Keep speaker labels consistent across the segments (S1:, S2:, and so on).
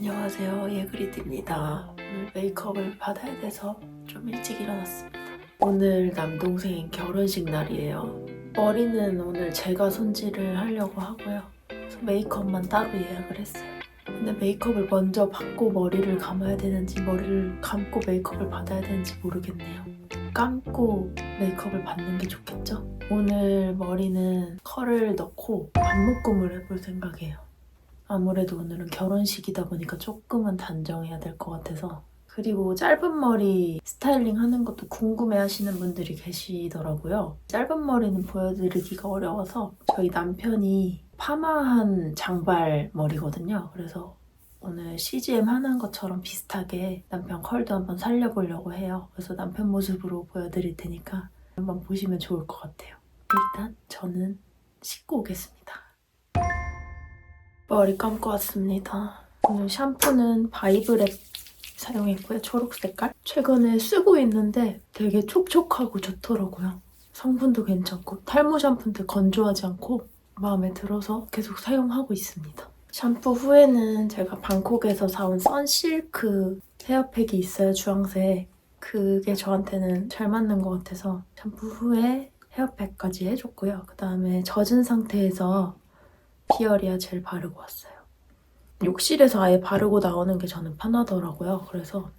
S1: 안녕하세요. 예그리드입니다. 오늘 메이크업을 받아야 돼서 좀 일찍 일어났습니다. 오늘 남동생 결혼식 날이에요. 머리는 오늘 제가 손질을 하려고 하고요. 그래서 메이크업만 따로 예약을 했어요. 근데 메이크업을 먼저 받고 머리를 감아야 되는지 머리를 감고 메이크업을 받아야 되는지 모르겠네요. 감고 메이크업을 받는 게 좋겠죠? 오늘 머리는 컬을 넣고 반묶음을 해볼 생각이에요 아무래도 오늘은 결혼식이다 보니까 조금은 단정해야 될 것 같아서 그리고 짧은 머리 스타일링 하는 것도 궁금해 하시는 분들이 계시더라고요. 짧은 머리는 보여드리기가 어려워서 저희 남편이 파마한 장발 머리거든요. 그래서 오늘 CGM 하는 것처럼 비슷하게 남편 컬도 한번 살려보려고 해요. 그래서 남편 모습으로 보여드릴 테니까 한번 보시면 좋을 것 같아요. 일단 저는 씻고 오겠습니다. 머리 감고 왔습니다. 오늘 샴푸는 바이브랩 사용했고요. 초록 색깔. 최근에 쓰고 있는데 되게 촉촉하고 좋더라고요. 성분도 괜찮고 탈모 샴푸인데 건조하지 않고 마음에 들어서 계속 사용하고 있습니다. 샴푸 후에는 제가 방콕에서 사온 선실크 헤어팩이 있어요. 주황색. 그게 저한테는 잘 맞는 것 같아서 샴푸 후에 헤어팩까지 해줬고요. 그 다음에 젖은 상태에서 피어리아 젤 바르고 왔어요. 욕실에서 아예 바르고 나오는 게 저는 편하더라고요. 그래서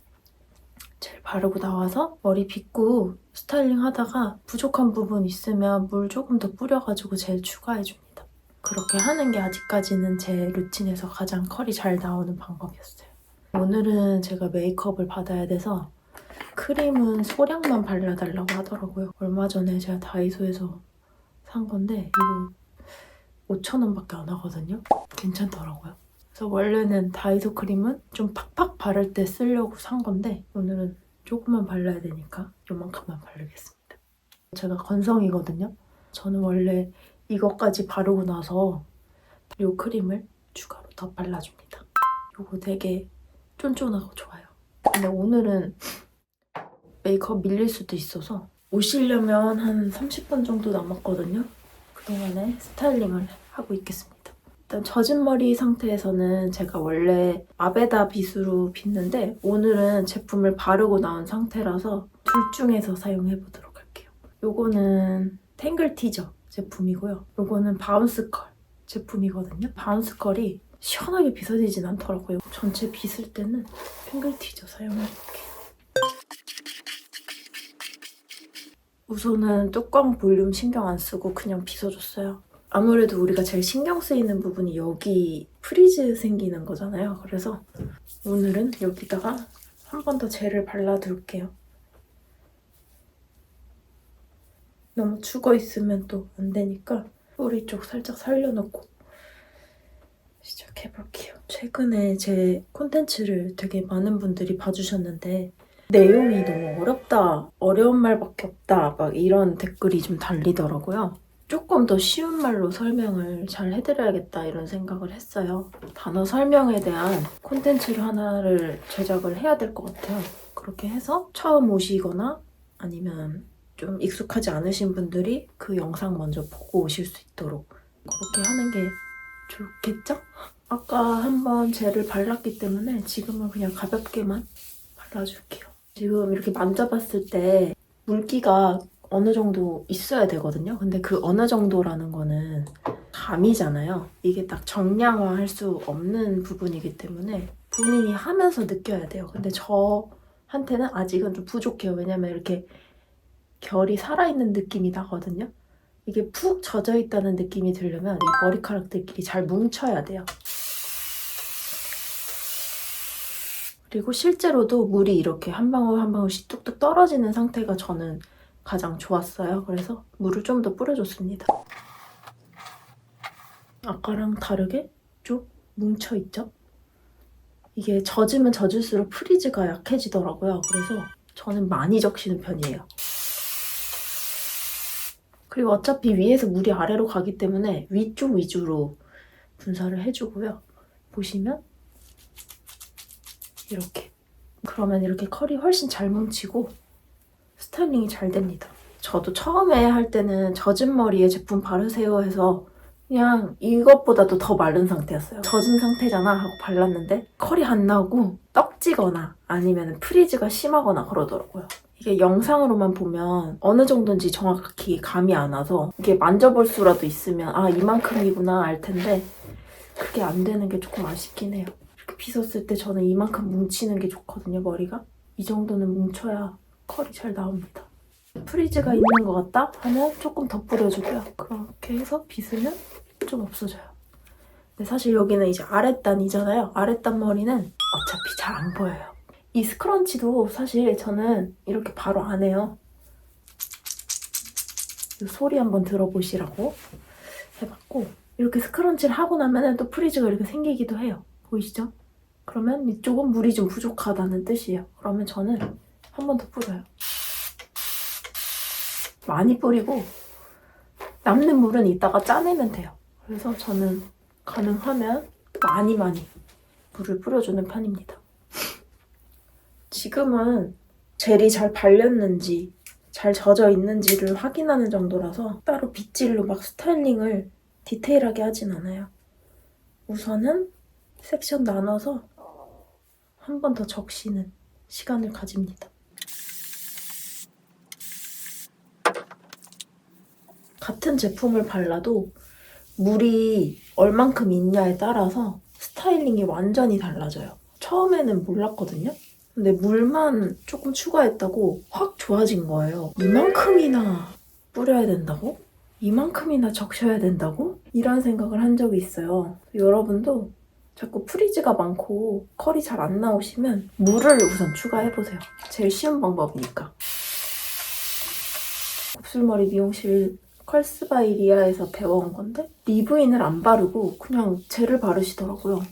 S1: 젤 바르고 나와서 머리 빗고 스타일링 하다가 부족한 부분 있으면 물 조금 더 뿌려가지고 젤 추가해줍니다. 그렇게 하는 게 아직까지는 제 루틴에서 가장 컬이 잘 나오는 방법이었어요. 오늘은 제가 메이크업을 받아야 돼서 크림은 소량만 발라달라고 하더라고요. 얼마 전에 제가 다이소에서 산 건데 이거 5,000원밖에 안 하거든요. 괜찮더라고요. 그래서 원래는 다이소 크림은 좀 팍팍 바를 때 쓰려고 산 건데 오늘은 조금만 발라야 되니까 요만큼만 바르겠습니다. 제가 건성이거든요. 저는 원래 이것까지 바르고 나서 이 크림을 추가로 더 발라줍니다. 이거 되게 쫀쫀하고 좋아요. 근데 오늘은 메이크업 밀릴 수도 있어서 오시려면 한 30분 정도 남았거든요. 그동안에 스타일링을 하고 있겠습니다. 일단 젖은 머리 상태에서는 제가 원래 아베다 빗으로 빗는데 오늘은 제품을 바르고 나온 상태라서 둘 중에서 사용해 보도록 할게요. 요거는 탱글 티저 제품이고요. 요거는 바운스 컬 제품이거든요. 바운스 컬이 시원하게 빗어지진 않더라고요. 전체 빗을 때는 탱글 티저 사용해 볼게요. 우선은 뚜껑 볼륨 신경 안 쓰고 그냥 빗어줬어요. 아무래도 우리가 제일 신경 쓰이는 부분이 여기 프리즈 생기는 거잖아요. 그래서 오늘은 여기다가 한 번 더 젤을 발라둘게요. 너무 죽어 있으면 또 안 되니까 뿌리 쪽 살짝 살려놓고 시작해볼게요. 최근에 제 콘텐츠를 되게 많은 분들이 봐주셨는데 내용이 너무 어렵다, 어려운 말밖에 없다, 막 이런 댓글이 좀 달리더라고요. 조금 더 쉬운 말로 설명을 잘 해드려야겠다 이런 생각을 했어요. 단어 설명에 대한 콘텐츠를 하나를 제작을 해야 될 것 같아요. 그렇게 해서 처음 오시거나 아니면 좀 익숙하지 않으신 분들이 그 영상 먼저 보고 오실 수 있도록 그렇게 하는 게 좋겠죠? 아까 한번 젤을 발랐기 때문에 지금은 그냥 가볍게만 발라줄게요. 지금 이렇게 만져봤을 때 물기가 어느 정도 있어야 되거든요. 근데 그 어느 정도라는 거는 감이잖아요. 이게 딱 정량화할 수 없는 부분이기 때문에 본인이 하면서 느껴야 돼요. 근데 저한테는 아직은 좀 부족해요. 왜냐면 이렇게 결이 살아있는 느낌이 나거든요. 이게 푹 젖어 있다는 느낌이 들려면 이 머리카락들끼리 잘 뭉쳐야 돼요. 그리고 실제로도 물이 이렇게 한 방울 한 방울씩 뚝뚝 떨어지는 상태가 저는 가장 좋았어요. 그래서 물을 좀 더 뿌려줬습니다. 아까랑 다르게 좀 뭉쳐있죠? 이게 젖으면 젖을수록 프리즈가 약해지더라고요. 그래서 저는 많이 적시는 편이에요. 그리고 어차피 위에서 물이 아래로 가기 때문에 위쪽 위주로 분사를 해주고요. 보시면 이렇게. 그러면 이렇게 컬이 훨씬 잘 뭉치고 스타일링이 잘 됩니다. 저도 처음에 할 때는 젖은 머리에 제품 바르세요 해서 그냥 이것보다도 더 마른 상태였어요. 젖은 상태잖아 하고 발랐는데 컬이 안 나오고 떡지거나 아니면 프리즈가 심하거나 그러더라고요. 이게 영상으로만 보면 어느 정도인지 정확히 감이 안 와서 이게 만져볼 수라도 있으면 아 이만큼이구나 알 텐데 그게 안 되는 게 조금 아쉽긴 해요. 이렇게 빗었을 때 저는 이만큼 뭉치는 게 좋거든요 머리가. 이 정도는 뭉쳐야 컬이 잘 나옵니다. 프리즈가 있는 것 같다 하면 조금 더 뿌려주고요. 그렇게 해서 빗으면 좀 없어져요. 근데 사실 여기는 이제 아랫단이잖아요. 아랫단 머리는 어차피 잘 안 보여요. 이 스크런치도 사실 저는 이렇게 바로 안 해요. 이 소리 한번 들어보시라고 해봤고 이렇게 스크런치를 하고 나면 또 프리즈가 이렇게 생기기도 해요. 보이시죠? 그러면 이쪽은 물이 좀 부족하다는 뜻이에요. 그러면 저는 한 번 더 뿌려요. 많이 뿌리고 남는 물은 이따가 짜내면 돼요. 그래서 저는 가능하면 많이 많이 물을 뿌려주는 편입니다. 지금은 젤이 잘 발렸는지 잘 젖어 있는지를 확인하는 정도라서 따로 빗질로 막 스타일링을 디테일하게 하진 않아요. 우선은 섹션 나눠서 한 번 더 적시는 시간을 가집니다. 같은 제품을 발라도 물이 얼만큼 있냐에 따라서 스타일링이 완전히 달라져요. 처음에는 몰랐거든요. 근데 물만 조금 추가했다고 확 좋아진 거예요. 이만큼이나 뿌려야 된다고? 이만큼이나 적셔야 된다고? 이런 생각을 한 적이 있어요. 여러분도 자꾸 프리즈가 많고 컬이 잘 안 나오시면 물을 우선 추가해보세요. 제일 쉬운 방법이니까. 곱슬머리 미용실 컬스바이리아에서 배워온 건데 리브인을 안 바르고 그냥 젤을 바르시더라고요. 어?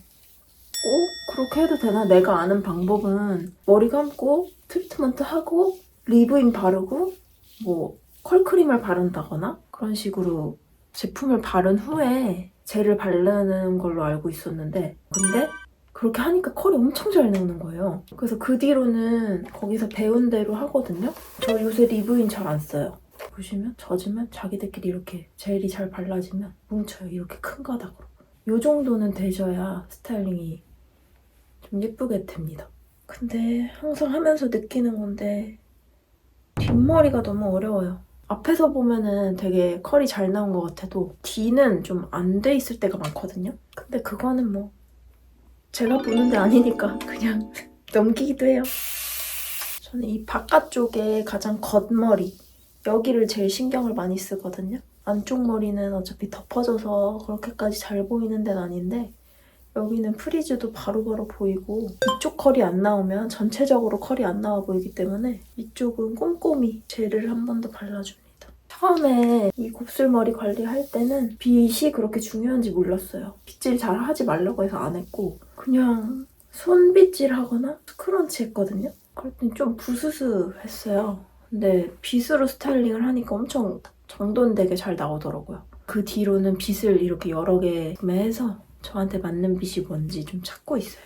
S1: 그렇게 해도 되나? 내가 아는 방법은 머리 감고 트리트먼트 하고 리브인 바르고 뭐 컬크림을 바른다거나 그런 식으로 제품을 바른 후에 젤을 바르는 걸로 알고 있었는데 근데 그렇게 하니까 컬이 엄청 잘 나오는 거예요. 그래서 그 뒤로는 거기서 배운 대로 하거든요. 저 요새 리브인 잘 안 써요. 보시면 젖으면 자기들끼리 이렇게 젤이 잘 발라지면 뭉쳐요. 이렇게 큰 가닥으로. 요 정도는 되셔야 스타일링이 좀 예쁘게 됩니다. 근데 항상 하면서 느끼는 건데 뒷머리가 너무 어려워요. 앞에서 보면은 되게 컬이 잘 나온 것 같아도 뒤는 좀 안 돼 있을 때가 많거든요. 근데 그거는 뭐 제가 보는 게 아니니까 그냥 넘기기도 해요. 저는 이 바깥쪽에 가장 겉머리 여기를 제일 신경을 많이 쓰거든요. 안쪽 머리는 어차피 덮어져서 그렇게까지 잘 보이는 데는 아닌데 여기는 프리즈도 바로 바로 보이고 이쪽 컬이 안 나오면 전체적으로 컬이 안 나와 보이기 때문에 이쪽은 꼼꼼히 젤을 한 번 더 발라줍니다. 처음에 이 곱슬머리 관리할 때는 빗이 그렇게 중요한지 몰랐어요. 빗질 잘 하지 말라고 해서 안 했고 그냥 손빗질 하거나 스크런치 했거든요. 땐좀 부스스 했어요. 근데 빗으로 스타일링을 하니까 엄청 정돈되게 잘 나오더라고요. 그 뒤로는 빗을 이렇게 여러 개 구매해서 저한테 맞는 빗이 뭔지 좀 찾고 있어요.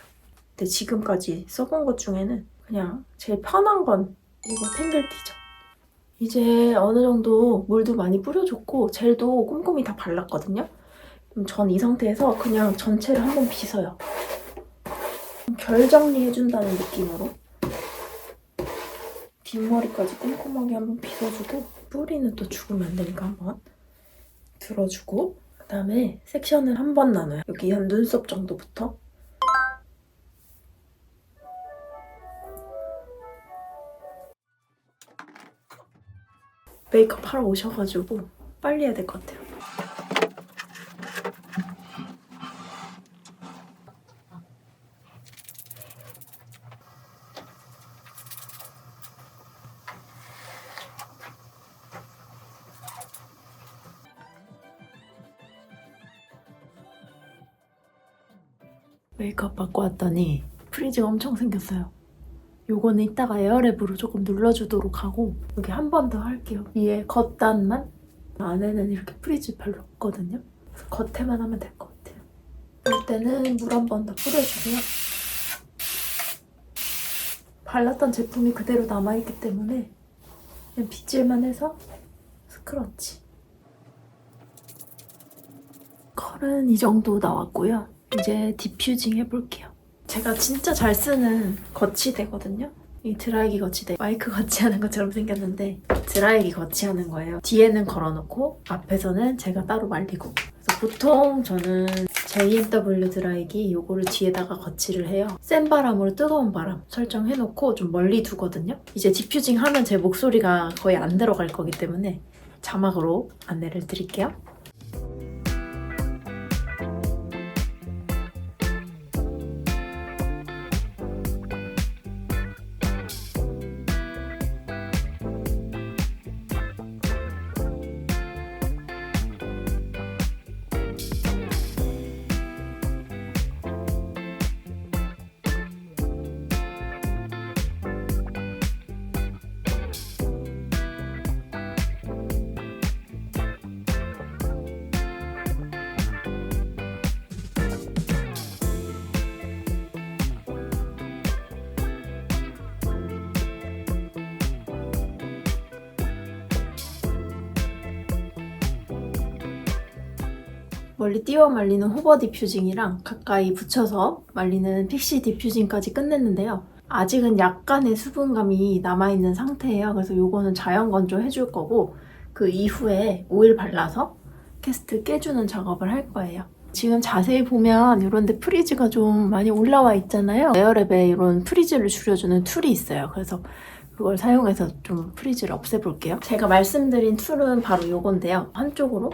S1: 근데 지금까지 써본 것 중에는 그냥 제일 편한 건 이거 탱글티죠. 이제 어느 정도 물도 많이 뿌려줬고 젤도 꼼꼼히 다 발랐거든요. 전 이 상태에서 그냥 전체를 한번 빗어요. 결 정리해준다는 느낌으로 뒷머리까지 꼼꼼하게 한번 빗어주고 뿌리는 또 죽으면 안 되니까 한번 들어주고 그 다음에 섹션을 한 번 나눠요. 여기 한 눈썹 정도부터 메이크업 하러 오셔가지고 빨리 해야 될 것 같아요. 메이크업 받고 왔더니 프리즈가 엄청 생겼어요. 요거는 이따가 에어랩으로 조금 눌러주도록 하고 여기 한 번 더 할게요. 위에 겉단만 안에는 이렇게 프리즈 별로 없거든요. 겉에만 하면 될 것 같아요. 이럴 때는 물 한 번 더 뿌려주고요. 발랐던 제품이 그대로 남아있기 때문에 그냥 빗질만 해서 스크러치. 컬은 이 정도 나왔고요. 이제 디퓨징 해볼게요. 제가 진짜 잘 쓰는 거치대거든요. 이 드라이기 거치대 마이크 거치하는 것처럼 생겼는데 드라이기 거치하는 거예요. 뒤에는 걸어놓고 앞에서는 제가 따로 말리고 보통 저는 JMW 드라이기 요거를 뒤에다가 거치를 해요. 센 바람으로 뜨거운 바람 설정해놓고 좀 멀리 두거든요. 이제 디퓨징 하면 제 목소리가 거의 안 들어갈 거기 때문에 자막으로 안내를 드릴게요. 멀리 띄워 말리는 호버 디퓨징이랑 가까이 붙여서 말리는 픽시 디퓨징까지 끝냈는데요. 아직은 약간의 수분감이 남아있는 상태예요. 그래서 요거는 자연 건조 해줄 거고 그 이후에 오일 발라서 캐스트 깨주는 작업을 할 거예요. 지금 자세히 보면 이런데 프리즈가 좀 많이 올라와 있잖아요. 에어랩에 이런 프리즈를 줄여주는 툴이 있어요. 그래서 그걸 사용해서 좀 프리즈를 없애볼게요. 제가 말씀드린 툴은 바로 요건데요. 한쪽으로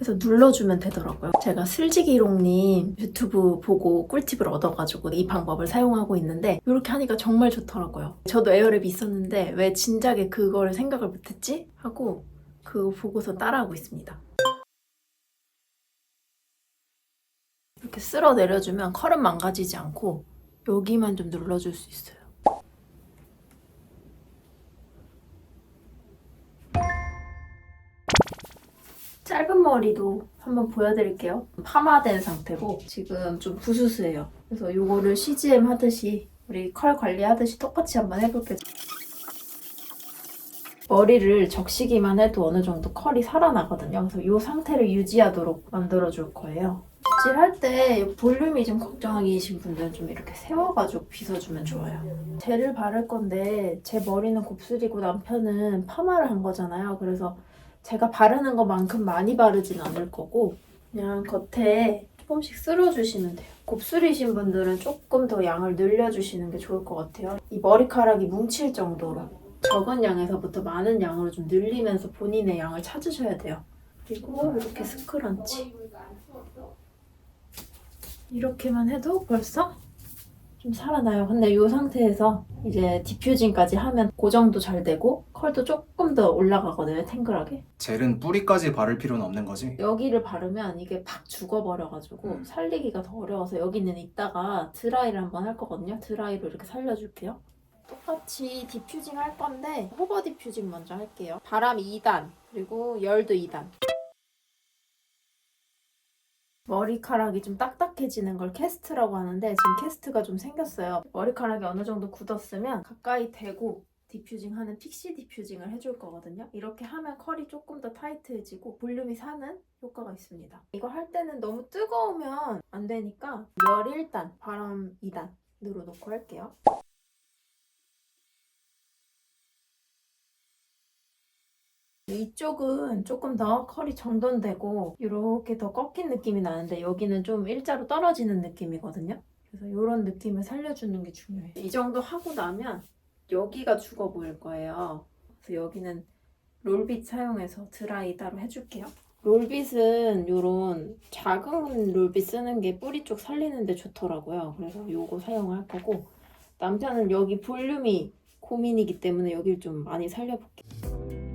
S1: 해서 눌러주면 되더라고요. 제가 슬지기롱님 유튜브 보고 꿀팁을 얻어가지고 이 방법을 사용하고 있는데 이렇게 하니까 정말 좋더라고요. 저도 에어랩이 있었는데 왜 진작에 그걸 생각을 못했지? 하고 그거 보고서 따라하고 있습니다. 이렇게 쓸어 내려주면 컬은 망가지지 않고 여기만 좀 눌러줄 수 있어요. 짧은 머리도 한번 보여드릴게요. 파마된 상태고 지금 좀 부스스해요. 그래서 이거를 CGM 하듯이 우리 컬 관리하듯이 똑같이 한번 해볼게요. 머리를 적시기만 해도 어느 정도 컬이 살아나거든요. 그래서 이 상태를 유지하도록 만들어줄 거예요. 빗질할 때 볼륨이 좀 걱정이신 분들은 좀 이렇게 세워가지고 빗어주면 좋아요. 젤을 바를 건데 제 머리는 곱슬이고 남편은 파마를 한 거잖아요. 그래서 제가 바르는 것만큼 많이 바르진 않을 거고 그냥 겉에 조금씩 쓸어주시면 돼요. 곱슬이신 분들은 조금 더 양을 늘려주시는 게 좋을 것 같아요. 이 머리카락이 뭉칠 정도로 적은 양에서부터 많은 양으로 좀 늘리면서 본인의 양을 찾으셔야 돼요. 그리고 이렇게 스크런치 이렇게만 해도 벌써 좀 살아나요. 근데 이 상태에서 이제 디퓨징까지 하면 고정도 잘 되고 컬도 조금 더 올라가거든요. 탱글하게.
S2: 젤은 뿌리까지 바를 필요는 없는 거지?
S1: 여기를 바르면 이게 팍 죽어버려가지고
S2: 음.
S1: 살리기가 더 어려워서 여기는 이따가 드라이를 한번 할 거거든요. 드라이로 이렇게 살려줄게요. 똑같이 디퓨징 할 건데 호버 디퓨징 먼저 할게요. 바람 2단 그리고 열도 2단. 머리카락이 좀 딱딱해지는 걸 캐스트라고 하는데 지금 캐스트가 좀 생겼어요. 머리카락이 어느 정도 굳었으면 가까이 대고 디퓨징 하는 픽시 디퓨징을 해줄 거거든요. 이렇게 하면 컬이 조금 더 타이트해지고 볼륨이 사는 효과가 있습니다. 이거 할 때는 너무 뜨거우면 안 되니까 열 1단, 바람 2단으로 놓고 할게요. 이쪽은 조금 더 컬이 정돈되고 이렇게 더 꺾인 느낌이 나는데 여기는 좀 일자로 떨어지는 느낌이거든요. 그래서 이런 느낌을 살려주는 게 중요해요. 이 정도 하고 나면 여기가 죽어 보일 거예요. 그래서 여기는 롤빗 사용해서 드라이 따로 해줄게요. 롤빗은 이런 작은 롤빗 쓰는 게 뿌리 쪽 살리는데 좋더라고요. 그래서 이거 사용할 거고 남편은 여기 볼륨이 고민이기 때문에 여길 좀 많이 살려볼게요.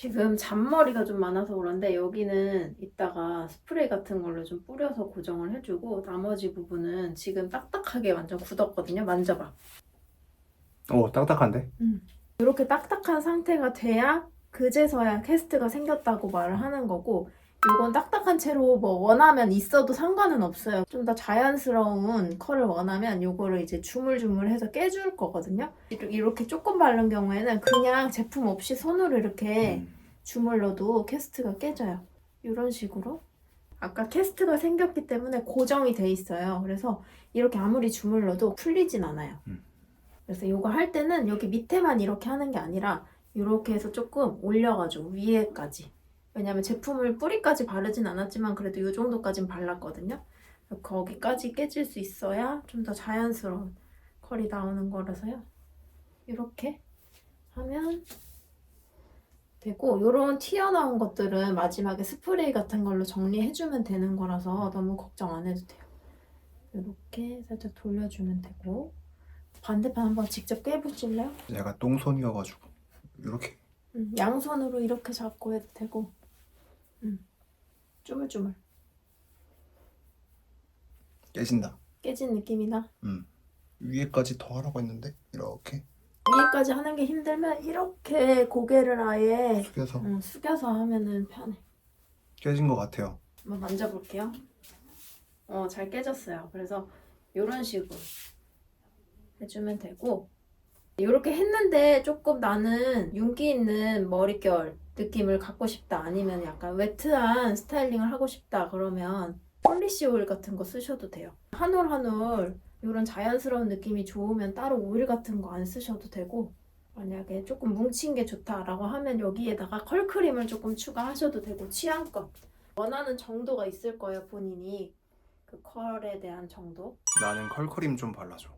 S1: 지금 잔머리가 좀 많아서 그런데 여기는 이따가 스프레이 같은 걸로 좀 뿌려서 고정을 해주고 나머지 부분은 지금 딱딱하게 완전 굳었거든요. 만져봐.
S2: 오 딱딱한데?
S1: 이렇게 딱딱한 상태가 돼야 그제서야 캐스트가 생겼다고 말을 하는 거고 요건 딱딱한 채로 뭐 원하면 있어도 상관은 없어요. 좀 더 자연스러운 컬을 원하면 요거를 이제 주물주물해서 깨줄 거거든요. 이렇게- 이렇게 조금 바른 경우에는 그냥 제품 없이 손으로 이렇게
S2: 음.
S1: 주물러도 캐스트가 깨져요. 이런 식으로. 아까 캐스트가 생겼기 때문에 고정이 돼 있어요. 그래서 이렇게 아무리 주물러도 풀리진 않아요.
S2: 음.
S1: 그래서 이거 할 때는 여기 밑에만 이렇게 하는 게 아니라 이렇게 해서 조금 올려가지고 위에까지. 왜냐면 제품을 뿌리까지 바르진 않았지만 그래도 이 정도까진 발랐거든요. 거기까지 깨질 수 있어야 좀 더 자연스러운 컬이 나오는 거라서요. 이렇게 하면 되고 이런 튀어나온 것들은 마지막에 스프레이 같은 걸로 정리해주면 되는 거라서 너무 걱정 안 해도 돼요. 이렇게 살짝 돌려주면 되고 반대편 한번 직접 깨보실래요?
S2: 내가 똥손이어가지고 이렇게
S1: 음, 양손으로 이렇게 잡고 해도 되고 음, 주물주물
S2: 깨진다.
S1: 깨진 느낌이 나
S2: 음. 위에까지 더 하라고 했는데 이렇게
S1: 위에까지 하는 게 힘들면 이렇게 고개를 아예
S2: 숙여서
S1: 음, 숙여서 하면은 편해
S2: 깨진 것 같아요.
S1: 한번 만져볼게요. 어, 잘 깨졌어요. 그래서 이런 식으로 해주면 되고 이렇게 했는데 조금 나는 윤기 있는 머릿결 느낌을 갖고 싶다 아니면 약간 웨트한 스타일링을 하고 싶다 그러면 폴리시 오일 같은 거 쓰셔도 돼요. 한 올 한 올 이런 자연스러운 느낌이 좋으면 따로 오일 같은 거 안 쓰셔도 되고 만약에 조금 뭉친 게 좋다라고 하면 여기에다가 컬크림을 조금 추가하셔도 되고 취향껏. 원하는 정도가 있을 거예요 본인이. 그 컬에 대한 정도.
S2: 나는 컬크림 좀 발라줘.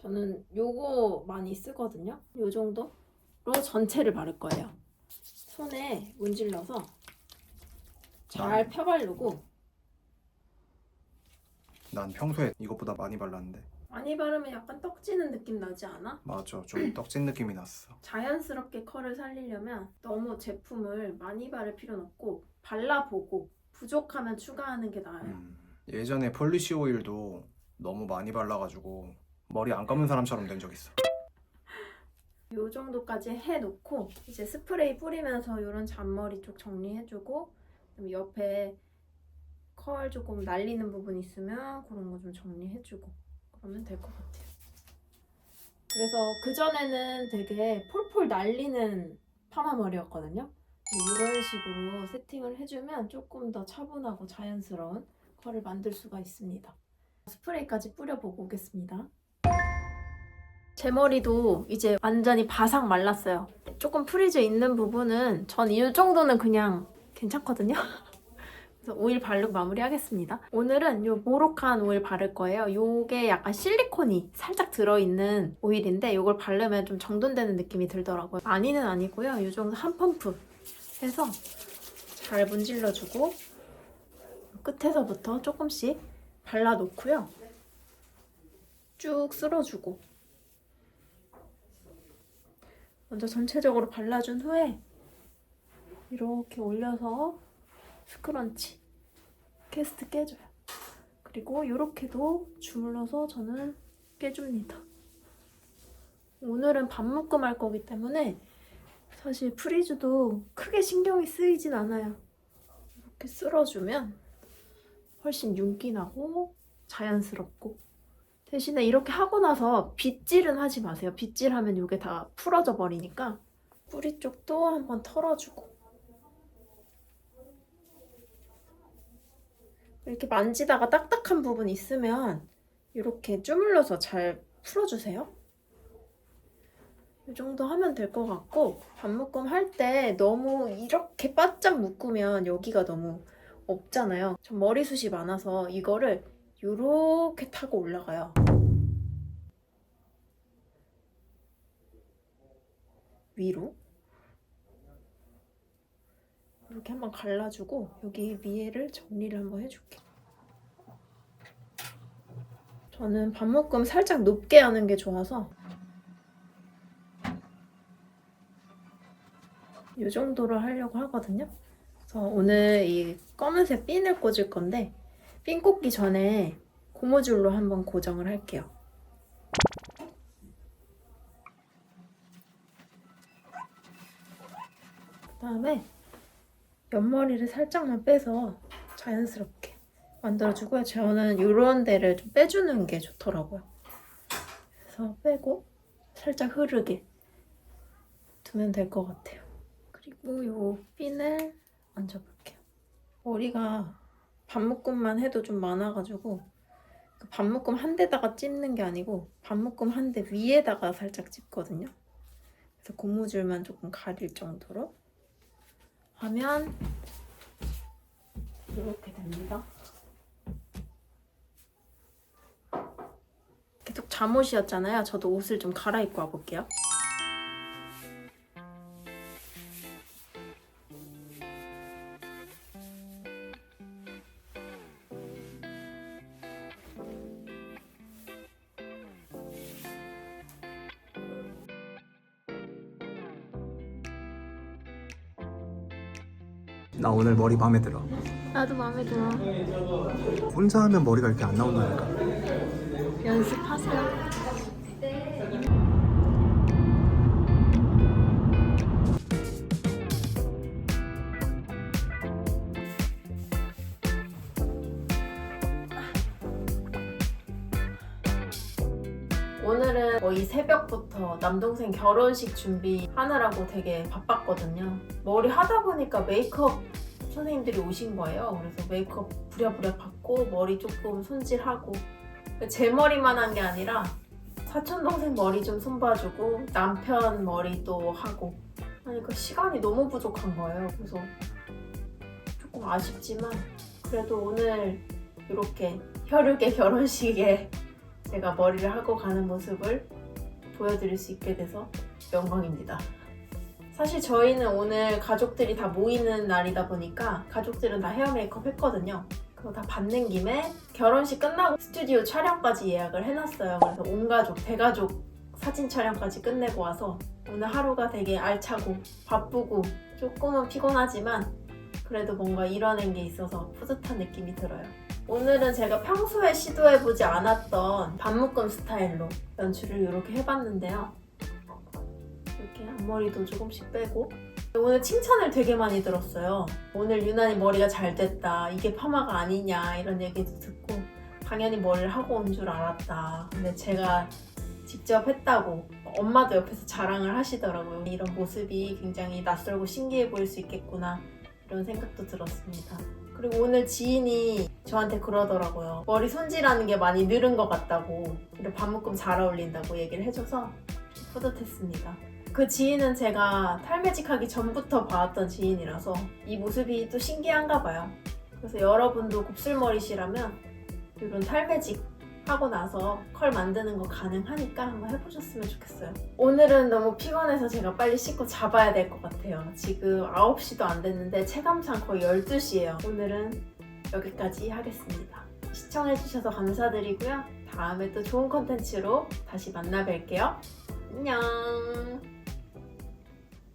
S1: 저는 요거 많이 쓰거든요. 요 정도 로 전체를 바를 거예요 손에 문질러서 잘 펴바르고
S2: 난 평소에 이것보다 많이 발랐는데
S1: 많이 바르면 약간 떡지는 느낌 나지 않아?
S2: 맞아 좀 떡진 느낌이 났어.
S1: 자연스럽게 컬을 살리려면 너무 제품을 많이 바를 필요는 없고 발라보고 부족하면 추가하는 게 나아요
S2: 음. 예전에 폴리시 오일도 너무 많이 발라가지고 머리 안 감은 사람처럼 된 적 있어.
S1: 요 정도까지 해놓고 이제 스프레이 뿌리면서 이런 잔머리 쪽 정리해주고 옆에 컬 조금 날리는 부분 있으면 그런 거 좀 정리해주고 그러면 될 것 같아요. 그래서 그 전에는 되게 폴폴 날리는 파마 머리였거든요. 이런 식으로 세팅을 해주면 조금 더 차분하고 자연스러운 컬을 만들 수가 있습니다. 스프레이까지 뿌려보고 오겠습니다. 제 머리도 이제 완전히 바삭 말랐어요. 조금 프리즈 있는 부분은 전 이 정도는 그냥 괜찮거든요. 그래서 오일 바르고 마무리하겠습니다. 오늘은 요 모로칸 오일 바를 거예요. 요게 약간 실리콘이 살짝 들어있는 오일인데 요걸 바르면 좀 정돈되는 느낌이 들더라고요. 많이는 아니고요. 요 정도 한 펌프 해서 잘 문질러주고 끝에서부터 조금씩 발라놓고요. 쭉 쓸어주고 먼저 전체적으로 발라준 후에 이렇게 올려서 스크런치 캐스트 깨줘요. 그리고 이렇게도 주물러서 저는 깨줍니다. 오늘은 반묶음 할 거기 때문에 사실 프리즈도 크게 신경이 쓰이진 않아요. 이렇게 쓸어주면 훨씬 윤기 나고 자연스럽고 대신에 이렇게 하고 나서 빗질은 하지 마세요. 빗질하면 이게 다 풀어져 버리니까 뿌리 쪽도 한번 털어주고 이렇게 만지다가 딱딱한 부분 있으면 이렇게 주물러서 잘 풀어주세요. 이 정도 하면 될 것 같고 반묶음 할 때 너무 이렇게 바짝 묶으면 여기가 너무 없잖아요. 전 머리숱이 많아서 이거를 이렇게 타고 올라가요. 위로 이렇게 한번 갈라주고 여기 위에를 정리를 한번 해줄게. 저는 반묶음 살짝 높게 하는 게 좋아서 이 정도로 하려고 하거든요. 그래서 오늘 이 검은색 핀을 꽂을 건데 핀 꽂기 전에 고무줄로 한번 고정을 할게요. 그다음에 옆머리를 살짝만 빼서 자연스럽게 만들어주고요. 저는 이런 데를 좀 빼주는 게 좋더라고요. 그래서 빼고 살짝 흐르게 두면 될 것 같아요. 그리고 요 핀을 얹어볼게요. 머리가 반묶음만 해도 좀 많아가지고 그 반묶음 한 대다가 찝는 게 아니고 반묶음 한 대 위에다가 살짝 찝거든요. 그래서 고무줄만 조금 가릴 정도로 하면 이렇게 됩니다. 계속 잠옷이었잖아요. 저도 옷을 좀 갈아입고 와볼게요.
S2: 오늘 머리 마음에 들어.
S1: 나도 마음에 들어.
S2: 혼자 하면 머리가 이렇게 안 나온다니까.
S1: 연습하세요. 오늘은 거의 새벽부터 남동생 결혼식 준비하느라고 되게 바빴거든요. 머리 하다 보니까 메이크업 선생님들이 오신 거예요. 그래서 메이크업 부랴부랴 받고 머리 조금 손질하고 제 머리만 한 게 아니라 사촌 동생 머리 좀 손봐주고 남편 머리도 하고 하니까 시간이 너무 부족한 거예요. 그래서 조금 아쉽지만 그래도 오늘 이렇게 혈육의 결혼식에 제가 머리를 하고 가는 모습을 보여드릴 수 있게 돼서 영광입니다. 사실 저희는 오늘 가족들이 다 모이는 날이다 보니까 가족들은 다 헤어 메이크업 했거든요. 그거 다 받는 김에 결혼식 끝나고 스튜디오 촬영까지 예약을 해놨어요. 그래서 온 가족, 대가족 사진 촬영까지 끝내고 와서 오늘 하루가 되게 알차고 바쁘고 조금은 피곤하지만 그래도 뭔가 이뤄낸 게 있어서 뿌듯한 느낌이 들어요. 오늘은 제가 평소에 시도해보지 않았던 반묶음 스타일로 연출을 이렇게 해봤는데요. 이렇게 앞머리도 조금씩 빼고 오늘 칭찬을 되게 많이 들었어요. 오늘 유난히 머리가 잘 됐다. 이게 파마가 아니냐 이런 얘기도 듣고 당연히 머리를 하고 온 줄 알았다. 근데 제가 직접 했다고 엄마도 옆에서 자랑을 하시더라고요. 이런 모습이 굉장히 낯설고 신기해 보일 수 있겠구나 이런 생각도 들었습니다. 그리고 오늘 지인이 저한테 그러더라고요. 머리 손질하는 게 많이 늘은 것 같다고. 그리고 반묶음 잘 어울린다고 얘기를 해줘서 좀 뿌듯했습니다. 그 지인은 제가 탈매직하기 전부터 봐왔던 지인이라서 이 모습이 또 신기한가 봐요. 그래서 여러분도 곱슬머리시라면 이런 탈매직 하고 나서 컬 만드는 거 가능하니까 한번 해보셨으면 좋겠어요. 오늘은 너무 피곤해서 제가 빨리 씻고 잡아야 될 것 같아요. 지금 9시도 안 됐는데 체감상 거의 12시예요. 오늘은 여기까지 하겠습니다. 시청해주셔서 감사드리고요. 다음에 또 좋은 컨텐츠로 다시 만나 뵐게요. 안녕.